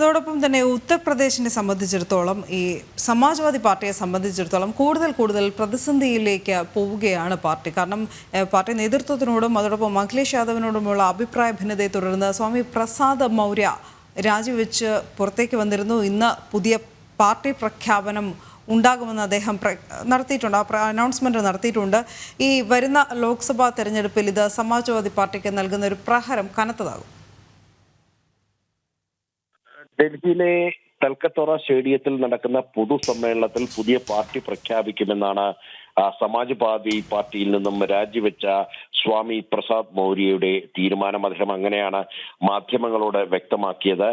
അതോടൊപ്പം തന്നെ ഉത്തർപ്രദേശിനെ സംബന്ധിച്ചിടത്തോളം ഈ സമാജ്വാദി പാർട്ടിയെ സംബന്ധിച്ചിടത്തോളം കൂടുതൽ കൂടുതൽ പ്രതിസന്ധിയിലേക്ക് പോവുകയാണ് പാർട്ടി. കാരണം പാർട്ടി നേതൃത്വത്തിനോടും അതോടൊപ്പം അഖിലേഷ് യാദവിനോടുമുള്ള അഭിപ്രായ ഭിന്നതയെ തുടർന്ന് സ്വാമി പ്രസാദ് മൗര്യ രാജിവെച്ച് പുറത്തേക്ക് വന്നിരുന്നു. ഇന്ന് പുതിയ പാർട്ടി പ്രഖ്യാപനം ഉണ്ടാകുമെന്ന് അദ്ദേഹം നടത്തിയിട്ടുണ്ട്. ആ അനൗൺസ്മെന്റ് നടത്തിയിട്ടുണ്ട്. ഈ വരുന്ന ലോക്സഭാ തെരഞ്ഞെടുപ്പിൽ ഇത് സമാജ്വാദി പാർട്ടിക്ക് നൽകുന്ന ഒരു പ്രഹരം കനത്തതാകും. ഡൽഹിയിലെ തൽക്കത്തോറ സ്റ്റേഡിയത്തിൽ നടക്കുന്ന പൊതുസമ്മേളനത്തിൽ പുതിയ പാർട്ടി പ്രഖ്യാപിക്കുമെന്നാണ് സമാജ്വാദി പാർട്ടിയിൽ നിന്നും രാജിവെച്ച സ്വാമി പ്രസാദ് മൗര്യയുടെ തീരുമാനം അദ്ദേഹം അങ്ങനെയാണ് മാധ്യമങ്ങളോട് വ്യക്തമാക്കിയത്.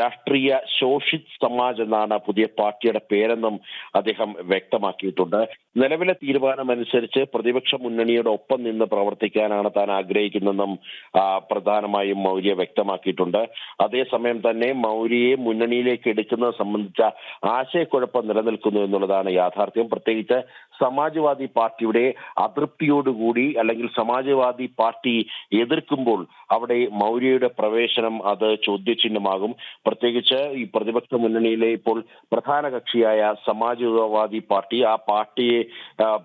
രാഷ്ട്രീയ ശോഷിത് സമാജ് എന്നാണ് പുതിയ പാർട്ടിയുടെ പേരെന്നും അദ്ദേഹം വ്യക്തമാക്കിയിട്ടുണ്ട്. നിലവിലെ തീരുമാനമനുസരിച്ച് പ്രതിപക്ഷ മുന്നണിയുടെ ഒപ്പം നിന്ന് പ്രവർത്തിക്കാനാണ് താൻ ആഗ്രഹിക്കുന്നതെന്നും പ്രധാനമായും മൗര്യ വ്യക്തമാക്കിയിട്ടുണ്ട്. അതേസമയം തന്നെ മൗര്യയെ മുന്നണിയിലേക്ക് എടുക്കുന്നത് സംബന്ധിച്ച ആശയക്കുഴപ്പം നിലനിൽക്കുന്നു എന്നുള്ളതാണ് യാഥാർത്ഥ്യം. പ്രത്യേകിച്ച് സമാജ്വാദി പാർട്ടിയുടെ അതൃപ്തിയോടുകൂടി അല്ലെങ്കിൽ സമാജ്വാദി പാർട്ടി എതിർക്കുമ്പോൾ അവിടെ മൗര്യയുടെ പ്രവേശനം അത് ചോദ്യചിഹ്നമാകും. പ്രത്യേകിച്ച് ഈ പ്രതിപക്ഷ മുന്നണിയിലെ ഇപ്പോൾ പ്രധാന കക്ഷിയായ സമാജ്വാദി പാർട്ടി ആ പാർട്ടിയെ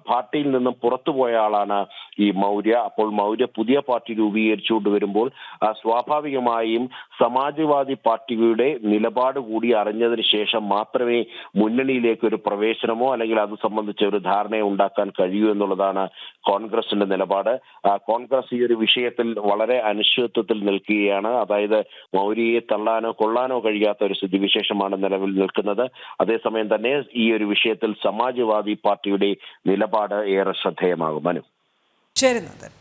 പാർട്ടിയിൽ നിന്നും പുറത്തുപോയ ആളാണ് ഈ മൗര്യ അപ്പോൾ മൗര്യ പുതിയ പാർട്ടി രൂപീകരിച്ചുകൊണ്ട് വരുമ്പോൾ സ്വാഭാവികമായും സമാജ്വാദി പാർട്ടിയുടെ നിലപാട് കൂടി അറിഞ്ഞതിന് ശേഷം മാത്രമേ മുന്നണിയിലേക്ക് ഒരു പ്രവേശനമോ അല്ലെങ്കിൽ അത് സംബന്ധിച്ച ഒരു ധാരണയോ ഉണ്ടാക്കാൻ കഴിയൂ എന്നുള്ളതാണ് കോൺഗ്രസിന്റെ നിലപാട്. കോൺഗ്രസ് ഈ ഒരു വിഷയത്തിൽ വളരെ അനിശ്ചിതത്വത്തിൽ നിൽക്കുകയാണ്. അതായത് മൗര്യയെ തള്ളാനോ കൊള്ളാനോ കഴിയാത്ത ഒരു സ്ഥിതിവിശേഷമാണ് നിലവിൽ നിൽക്കുന്നത്. അതേസമയം തന്നെ ഈ ഒരു വിഷയത്തിൽ സമാജ്വാദി പാർട്ടിയുടെ നിലപാട് ഏറെ ശ്രദ്ധേയമാകും. മനു. ശരി നന്ദൻ